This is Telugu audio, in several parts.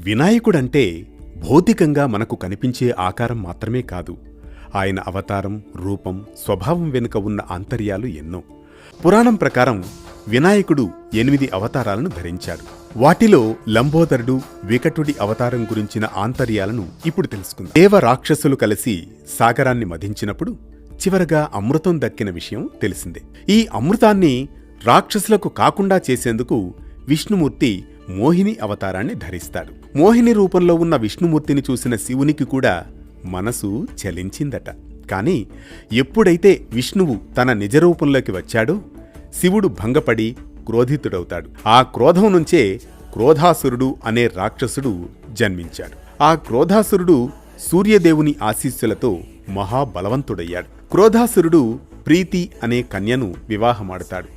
వినాయకుడంటే భౌతికంగా మనకు కనిపించే ఆకారం మాత్రమే కాదు. ఆయన అవతారం రూపం స్వభావం వెనుక ఉన్న ఆంతర్యాలు ఎన్నో. పురాణం ప్రకారం వినాయకుడు ఎనిమిది అవతారాలను ధరించాడు. వాటిలో లంబోదరుడు వికటుడి అవతారం గురించిన ఆంతర్యాలను ఇప్పుడు తెలుసుకుంది. దేవ రాక్షసులు కలిసి సాగరాన్ని మధించినప్పుడు చివరగా అమృతం దక్కిన విషయం తెలిసిందే. ఈ అమృతాన్ని రాక్షసులకు కాకుండా చేసేందుకు విష్ణుమూర్తి మోహిని అవతారాన్ని ధరిస్తాడు. మోహిని రూపంలో ఉన్న విష్ణుమూర్తిని చూసిన శివునికి కూడా మనసు చలించిందట. కాని ఎప్పుడైతే విష్ణువు తన నిజ రూపంలోకి వచ్చాడో శివుడు భంగపడి క్రోధితుడవుతాడు. ఆ క్రోధం నుంచే క్రోధాసురుడు అనే రాక్షసుడు జన్మించాడు. ఆ క్రోధాసురుడు సూర్యదేవుని ఆశీస్సులతో మహాబలవంతుడయ్యాడు. క్రోధాసురుడు ప్రీతి అనే కన్యను వివాహమాడతాడు.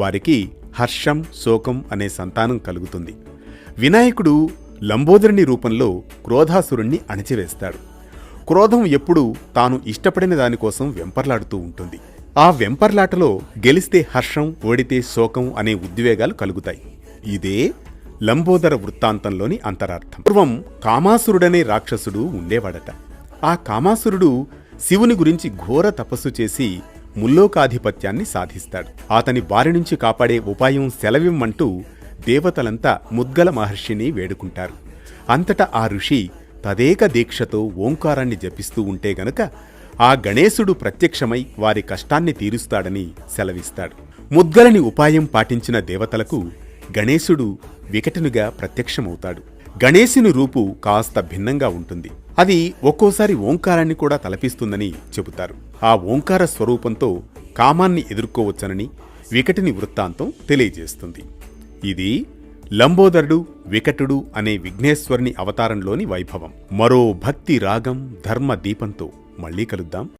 వారికి హర్షం శోకం అనే సంతానం కలుగుతుంది. వినాయకుడు లంబోదరుని రూపంలో క్రోధాసురుణ్ణి అణచివేస్తాడు. క్రోధం ఎప్పుడూ తాను ఇష్టపడిన దానికోసం వెంపర్లాడుతూ ఉంటుంది. ఆ వెంపర్లాటలో గెలిస్తే హర్షం ఓడితే శోకం అనే ఉద్వేగాలు కలుగుతాయి. ఇదే లంబోదర వృత్తాంతంలోని అంతరార్థం. పూర్వం కామాసురుడనే రాక్షసుడు ఉండేవాడట. ఆ కామాసురుడు శివుని గురించి ఘోర తపస్సు చేసి ముల్లోకాధిపత్యాన్ని సాధిస్తాడు. అతని బారి నుంచి కాపాడే ఉపాయం సెలవిమ్మంటూ దేవతలంతా ముద్గల మహర్షిని వేడుకుంటారు. అంతటా ఆ ఋషి తదేక దీక్షతో ఓంకారాన్ని జపిస్తూ ఉంటే గనక ఆ గణేశుడు ప్రత్యక్షమై వారి కష్టాన్ని తీరుస్తాడని సెలవిస్తాడు. ముద్గలని ఉపాయం పాటించిన దేవతలకు గణేశుడు వికటనుగా ప్రత్యక్షమవుతాడు. గణేశుని రూపు కాస్త భిన్నంగా ఉంటుంది. అది ఒక్కోసారి ఓంకారాన్ని కూడా తలపిస్తుందని చెబుతారు. ఆ ఓంకార స్వరూపంతో కామాన్ని ఎదుర్కోవచ్చనని వికటిని వృత్తాంతం తెలియజేస్తుంది. ఇది లంబోదరుడు వికటుడు అనే విఘ్నేశ్వరుని అవతారంలోని వైభవం. మరో భక్తి రాగం ధర్మ దీపంతో మళ్ళీ కలుద్దాం.